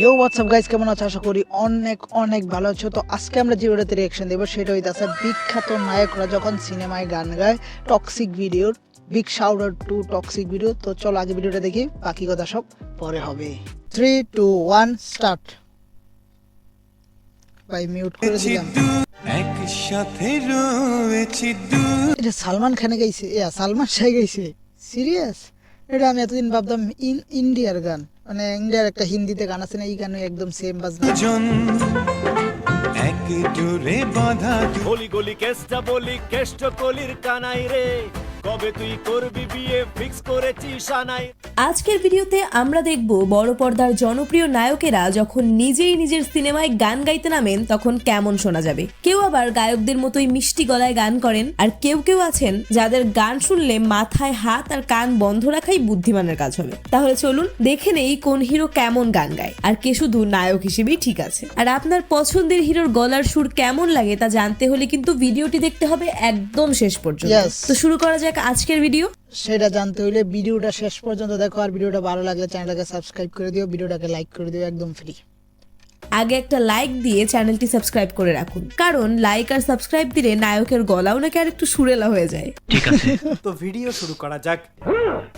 You WhatsApp guys কেমন আছো? আশা করি অনেক অনেক ভালো আছো। তো আজকে আমরা যে ভিডিওতে রিয়াকশন দেবো সেটা হইতাছে বিখ্যাত নায়করা যখন সিনেমায় গান গায় টক্সিক ভিডিওর big shout to toxic video তো চলো আগে ভিডিওটা দেখি বাকি কথা সব পরে হবে। থ্রি টু ওয়ান স্টার্ট ভাই মিউট করে দিলাম। একসাথে রয়েছি এটা সালমান খানে গাইছে। ইয়া সালমান শাহ গাইছে। সিরিয়াস এটা আমি এতদিন ভাবতাম ইন ইন্ডিয়ার গান। মানে ইন্ডিয়ার একটা হিন্দিতে গান আছে না এই গানে একদম সেম বাজনা। জন এক জোরে বাঁধা গলি গলি কেসটা বলি কেষ্ট কলির কানাই রে। কবে তুই করবি বিয়ে? ফিক্স করেছি সানাই আজকের ভিডিওতে আমরা দেখব বড় পর্দার জনপ্রিয় নায়কেরা যখন নিজেই নিজের সিনেমায় গান গাইতে নামেন তখন কেমন শোনা যাবে? কেউ আবার গায়কদের মতোই মিষ্টি গলায় গান করেন আর কেউ কেউ আছেন যাদের গান শুনলে মাথায় হাত আর কান বন্ধ রাখাই বুদ্ধিমানের কাজ হবে। তাহলে চলুন দেখে নেই কোন হিরো কেমন গান গায় আর কে শুধু নায়ক হিসেবেই ঠিক আছে। আর আপনার পছন্দের হিরোর গলার সুর কেমন লাগে তা জানতে হলে কিন্তু ভিডিওটি দেখতে হবে একদম শেষ পর্যন্ত। তো শুরু করা যাক আজকের ভিডিও সেটা জানতে হইলে ভিডিওটা শেষ পর্যন্ত দেখো, আর ভিডিওটা ভালো লাগলে চ্যানেলটাকে সাবস্ক্রাইব করে দিও, ভিডিওটাকে লাইক করে দিও, একদম ফ্রি আগে একটা লাইক দিয়ে চ্যানেলটি সাবস্ক্রাইব করে রাখুন। কারণ লাইক আর সাবস্ক্রাইব দিলে নায়কের গলাও নাকি আর একটু সুরেলা হয়ে যায়। ঠিক আছে। তো ভিডিও শুরু করা যাক।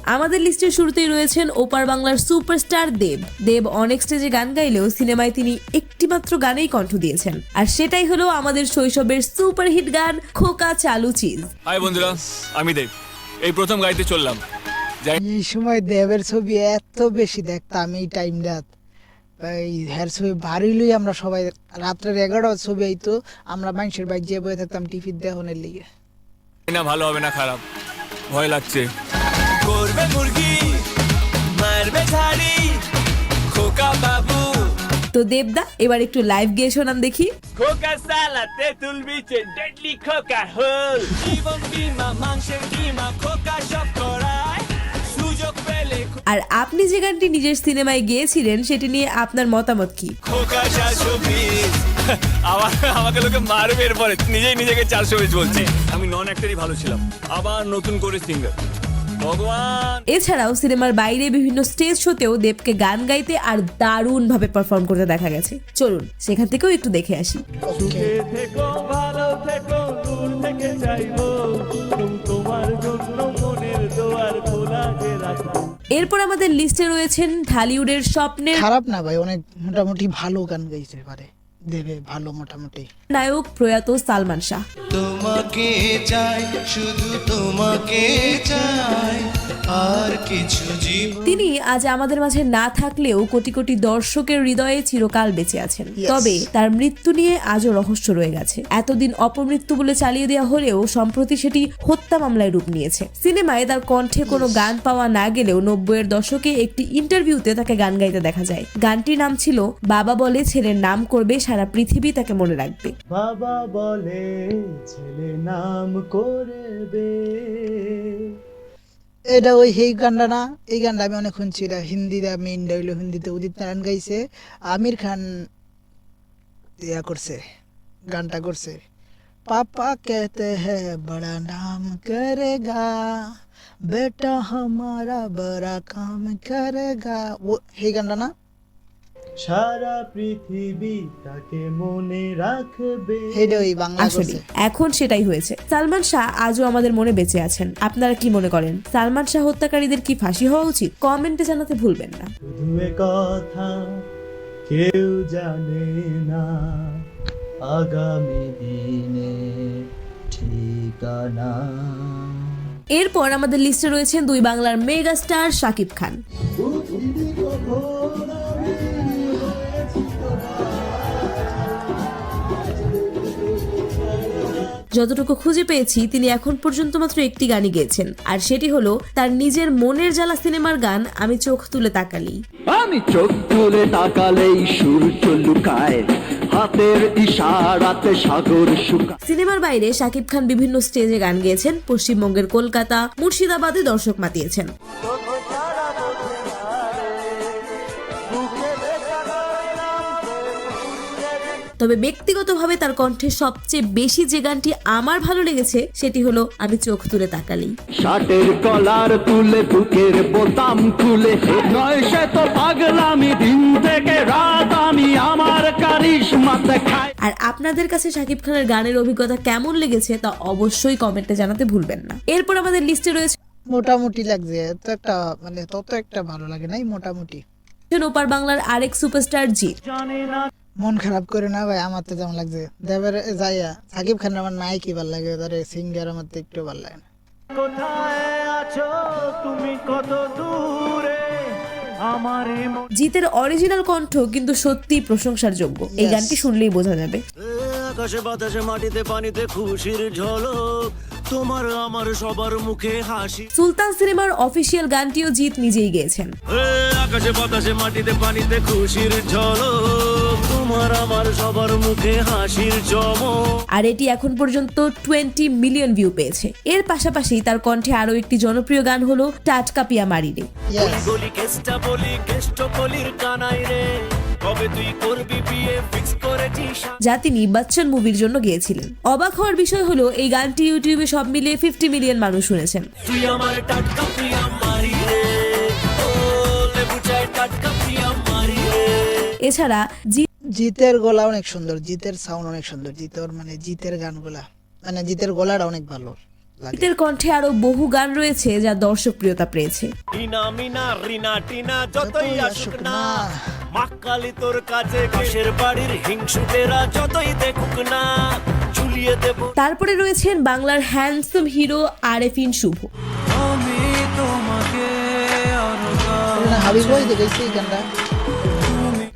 আমাদের লিস্টের শুরুতেই রয়েছেন ওপার বাংলার সুপারস্টার দেব। দেব অনেক স্টেজে গান গাইলেও সিনেমায় তিনি একটিমাত্র গানেই কণ্ঠ দিয়েছেন। আর সেটাই হলো আমাদের শৈশবের সুপারহিট গান খোকা চালু চিজ হাই বন্ধুরা আমি দেব। এই প্রথম গাড়িতে চললাম। যাই এই সময় দেবের ছবি এত বেশি দেখতাম এই টাইমটা এই হ্যার ছবি লই আমরা সবাই রাত্রের এগারোটার ছবি আইতো আমরা মানুষের বাইক যেয়ে বয়ে থাকতাম টিভির দেহনের লিগে। না ভালো হবে না খারাপ। ভয় লাগছে। করবে মুরগি মারবে ঝাড়ি খোকা বাবু। তো দেবদা এবার একটু লাইভ গিয়ে শোনান দেখি। খোকা সালা তেতুল বিচে ডেডলি খোকা হোল। জীবন বিমা মাংসের কিমা খোকা সব আর আপনি যে গানটি নিজের সিনেমায় গিয়েছিলেন সেটি নিয়ে আপনার মতামত কি? আমাকে লোকে মারবে এরপরে। নিজেই নিজেকে চারশো বিশ বলছি। আমি নন অ্যাক্টারই ভালো ছিলাম। আবার নতুন করে সিঙ্গার এছাড়াও সিনেমার বাইরে বিভিন্ন স্টেজ শোতেও দেবকে গান গাইতে আর দারুণ ভাবে পারফর্ম করতে দেখা গেছে। চলুন সেখান থেকেও একটু দেখে আসি। এরপর আমাদের লিস্টে রয়েছেন ঢালিউডের স্বপ্নের খারাপ না ভাই অনেক মোটামুটি ভালো গান গাইছে পারে। দেবে ভালো মোটামুটি। নায়ক প্রয়াত সালমান শাহ। তোমাকে চাই শুধু তোমাকে চাই। আর কিছু তিনি আজ আমাদের মাঝে না থাকলেও কোটি কোটি দর্শকের হৃদয়ে চিরকাল বেঁচে আছেন। তবে তার মৃত্যু নিয়ে আজও রহস্য রয়ে গেছে। এতদিন অপমৃত্যু বলে চালিয়ে দেওয়া হলেও সম্প্রতি সেটি হত্যা মামলায় রূপ নিয়েছে। সিনেমায় তার কণ্ঠে কোনো গান পাওয়া না গেলেও নব্বইয়ের দশকে একটি ইন্টারভিউতে তাকে গান গাইতে দেখা যায়। গানটির নাম ছিল বাবা বলে ছেলের নাম করবে সারা পৃথিবী তাকে মনে রাখবে। বাবা বলে ছেলে নাম করবে। এটা ওই সেই গানটা না, এই গানটা আমি অনেক শুনছি। এটা হিন্দিতে, আমি ইন্ডিয়া হিন্দিতে। উদিত নারায়ণ গাইছে, আমির খান ইয়া করছে, গানটা করছে। পাপা কেতে হ্যাঁ বড়া নাম করেগা, বেটা হমারা বড়া কাম করে গা ও সেই গানটা না? সারা পৃথিবী তাকে মনে রাখবে। ওই বাংলা আসলে এখন সেটাই হয়েছে। সালমান শাহ আজও আমাদের মনে বেঁচে আছেন। আপনারা কি মনে করেন? সালমান শাহ হত্যাকারীদের কি ফাঁসি হওয়া উচিত? কমেন্টে জানাতে ভুলবেন না। শুধু কথা কেউ জানে না। আগামী দিনে ঠিকানা। এরপর আমাদের লিস্টে রয়েছেন দুই বাংলার মেগা স্টার শাকিব খান। যতটুকু খুঁজে পেয়েছি তিনি এখন পর্যন্ত মাত্র একটি গানই গেয়েছেন। আর সেটি হলো তার নিজের মনের জ্বালা সিনেমার গান আমি চোখ তুলে তাকালি। আমি চোখ তুলে তাকালেই সূর্য লুকায় হাতের ইশারাতে সাগর শুকায়। সিনেমার বাইরে শাকিব খান বিভিন্ন স্টেজে গান গেয়েছেন পশ্চিমবঙ্গের কলকাতা মুর্শিদাবাদে দর্শক মাতিয়েছেন। তবে ব্যক্তিগতভাবে তার কণ্ঠে সবচেয়ে বেশি যে গানটি আমার ভালো লেগেছে সেটি হলো আমি চোখ তুলে তাকালি শার্টের কলার তুলে বুকের বোতাম খুলে নয় সে তো পাগলামি দিন থেকে রাত দেখায় আর আপনাদের কাছে শাকিব খানের গানের অভিজ্ঞতা কেমন লেগেছে তা অবশ্যই কমেন্টে জানাতে ভুলবেন না। এরপর আমাদের লিস্টে রয়েছে মোটামুটি লাগছে এত একটা মানে তত একটা ভালো লাগে নাই মোটামুটি। ওপার বাংলার আরেক সুপারস্টার জিৎ। জানে না মন খারাপ করে না ভাই আমার তো যেমন লাগছে। দেবের যাইয়া সাকিব খান আমার নাই কি ভালো লাগে তার সিঙ্গার আমার তো একটু ভালো লাগে না। কোথায় আছো তুমি কত দূরে? জিতের অরিজিনাল কণ্ঠ কিন্তু সত্যি প্রশংসার যোগ্য। এই গানটি শুনলেই বোঝা যাবে। আকাশে বাতাসে মাটিতে পানিতে খুশির ঝলক তোমার আমার সবার মুখে হাসি। সুলতান সিনেমার অফিসিয়াল গানটিও জিত নিজেই গেয়েছেন। আকাশে বাতাসে মাটিতে পানিতে খুশির ঝলক তোমার আমার সবার মুখে হাসির চমক। আর এটি এখন পর্যন্ত টোয়েন্টি মিলিয়ন ভিউ পেয়েছে। এর পাশাপাশি তার কণ্ঠে আরও একটি জনপ্রিয় গান হলো টাটকা পিয়া মারিরে. গলি কেষ্টা বলি কেষ্ট কলির কানাই রে। যা তিনি বচ্চন মুভির জন্য গেয়েছিলেন। অবাক হওয়ার বিষয় হলো এই গানটি ইউটিউবে সব মিলিয়ে ফিফটি মিলিয়ন মানুষ শুনেছেন। তুই আমার টাটকা প্রিয়া মারি রে। ও লেবু চায় টাটকা প্রিয়া মারি রে। এছাড়া জিৎ জিতের গলা অনেক সুন্দর জিতের সাউন্ড অনেক সুন্দর জিতের মানে জিতের গানগুলা। মানে জিতের গলাটা অনেক ভালো জিতের কণ্ঠে আরও বহু গান রয়েছে যা দর্শক প্রিয়তা পেয়েছে। মিনা রিনা টিনা যতই আসুক না। মাকালি তোর কাছে পাশের বাড়ির হিংসুটেরা যতই দেখুক না ঝুলিয়ে দেব। তারপরে রয়েছেন বাংলার হ্যান্ডসাম হিরো আরেফিন শুভ। হাবিব ভাই দেখেছি গানটা?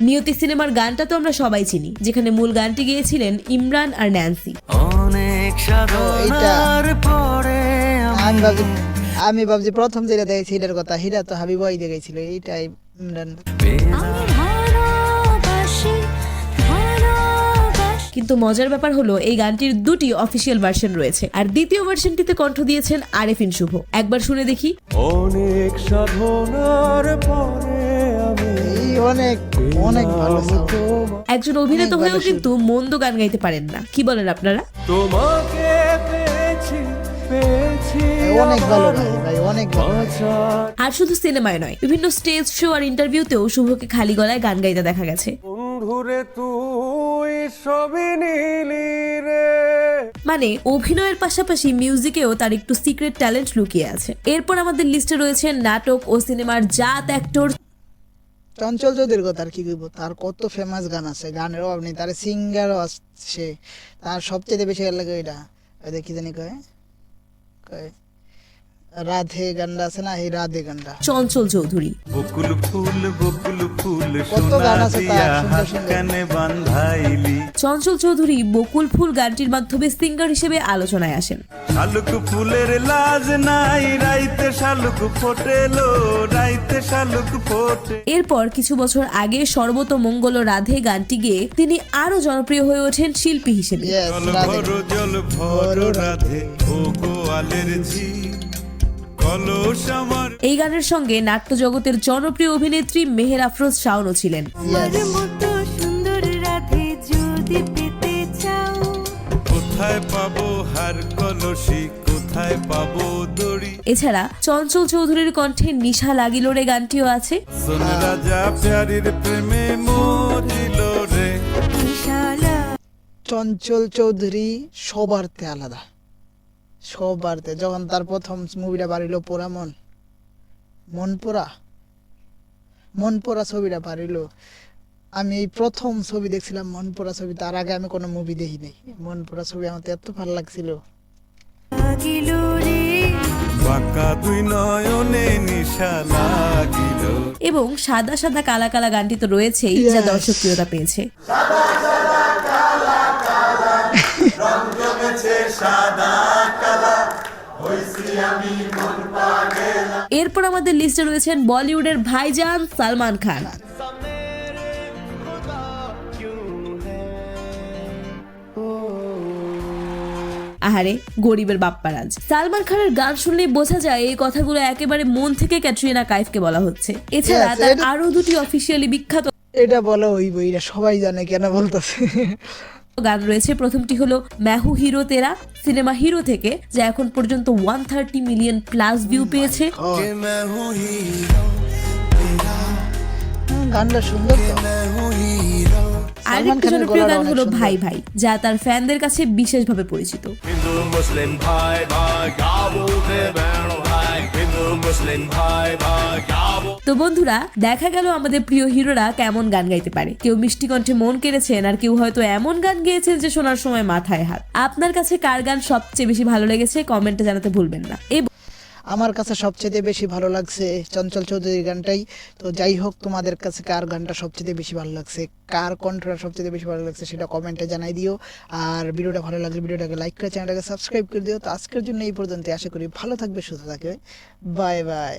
নিয়তি সিনেমার গানটা তো আমরা সবাই চিনি যেখানে মূল গানটি গেয়েছিলেন ইমরান আর ন্যান্সি। অনেক ও, সাধনার পরে আমি ভাবছি আমি প্রথম যেটা দেখেছি এটার কথা হিরা তো হাবিব ভাই দেখেছিল এইটাই ইমরান। কিন্তু মজার ব্যাপার হলো এই গানটির দুটি অফিসিয়াল ভার্সন রয়েছে আর দ্বিতীয় ভার্সনটিতে কণ্ঠ দিয়েছেন আরেফিন শুভ। একবার শুনে দেখি। অনেক সাধনার পরে অনেক অনেক ভালো একজন অভিনেতা হয়েও কিন্তু মন্দ গান গাইতে পারেন না। কি বলেন আপনারা? তোমাকে পেয়েছি অনেক ভালো ভাই অনেক আর শুধু সিনেমায় নয় বিভিন্ন স্টেজ শো আর ইন্টারভিউতেও শুভকে খালি গলায় গান গাইতে দেখা গেছে। বন্ধুরে তুই সবই নিলি রে। মানে অভিনয়ের পাশাপাশি মিউজিকেও তার একটু সিক্রেট ট্যালেন্ট লুকিয়ে আছে। এরপর আমাদের লিস্টে রয়েছে নাটক ও সিনেমার জাত অ্যাক্টর চঞ্চল চৌধুরীর কথা আর কি কইব? তার কত ফেমাস গান আছে, গানের অভাব নেই, তার সিঙ্গারও আছে, তার সবচেয়ে বেশি লাগে ওই কি জানি কয়? কয়? রাধে গানটা আছে না এই রাধে গানটা। চঞ্চল চৌধুরী। বকুল ফুল বকুল ফুল কত গান আছে তার, সুন্দর সুন্দর। বান্ধাইলি। চঞ্চল চৌধুরী বকুল ফুল গানটির মাধ্যমে সিঙ্গার হিসেবে আলোচনায় আসেন। শালুক ফুলের লাজ নাই রাইতে শালুক ফোটেলো রাইতে শালুক ফোটে। এরপর কিছু বছর আগে সর্বত মঙ্গল রাধে গানটি গেয়ে তিনি আরও জনপ্রিয় হয়ে ওঠেন শিল্পী হিসেবে। জল রাধে। ভর জল ভর রাধে ও গোয়ালের ঝি এই গানের সঙ্গে নাট্য জগতের জনপ্রিয় অভিনেত্রী মেহের আফরোজ শাওনও ছিলেন। কোথায় পাবো হার কলসি কোথায় পাবো দড়ি? এছাড়া চঞ্চল চৌধুরীর কণ্ঠে নিশা লাগিল রে গানটিও আছে। রাজা প্যারির প্রেমে মরিল রে। চঞ্চল চৌধুরী সবারতে আলাদা। সবারতে যখন তার প্রথম মুভিটা বাড়িল পোড়া মন মন পোড়া মন পোড়া ছবিটা বাড়িল আমি এই প্রথম ছবি দেখছিলাম মন পোড়া ছবি তার আগে আমি কোনো মুভি দেখি নাই মন পোড়া ছবি আমার এত ভালো লাগছিল এবং সাদা সাদা কালা কালা গানটি তো রয়েছেই যা Yes. দর্শকপ্রিয়তা পেয়েছে এরপর আমাদের লিস্টে রয়েছেন বলিউডের ভাইজান সালমান খান। আহারে গরিবের বাপ্পারাজ সালমান খানের গান শুনলে বোঝা যায় এই কথাগুলো একেবারে মন থেকে ক্যাটরিনা কাইফকে বলা হচ্ছে। এছাড়া তার আরও দুটি অফিসিয়ালি বিখ্যাত এটা বলো ওই বইটা সবাই জানে কেন বলতেছে? গান রয়েছে। প্রথমটি হলো ম্যাহু হিরো তেরা সিনেমা হিরো থেকে যা এখন পর্যন্ত one thirty million plus view পেয়েছে। গানটা আরেকটি জনপ্রিয় গান হলো ভাই ভাই যা তার ফ্যানদের কাছে বিশেষভাবে পরিচিত। মুসলিম ভাই ভাই মুসলিম ভাই ভাই তো বন্ধুরা, দেখা গেল আমাদের প্রিয় হিরোরা কেমন গান গাইতে পারে। কেউ মিষ্টি কণ্ঠে মন কেড়েছেন, আর কেউ হয়তো এমন গান গেয়েছেন যে শোনার সময় মাথায় হাত। আপনার কাছে কার গান সবচেয়ে বেশি ভালো লেগেছে? কমেন্টে জানাতে ভুলবেন না। আমার কাছে সবচেয়ে বেশি ভালো লাগছে চঞ্চল চৌধুরীর গানটাই। তো যাই হোক, তোমাদের কাছে কার গানটা সবচেয়ে বেশি ভালো লাগছে? কার কণ্ঠটা সবচেয়ে বেশি ভালো লাগছে সেটা কমেন্টে জানাই দিও। আর ভিডিওটা ভালো লাগলে ভিডিওটাকে লাইক করে চ্যানেলটাকে সাবস্ক্রাইব করে দিও। তো আজকের জন্য এই পর্যন্ত আশা করি ভালো থাকবে, সুস্থ থাকবে। Bye bye.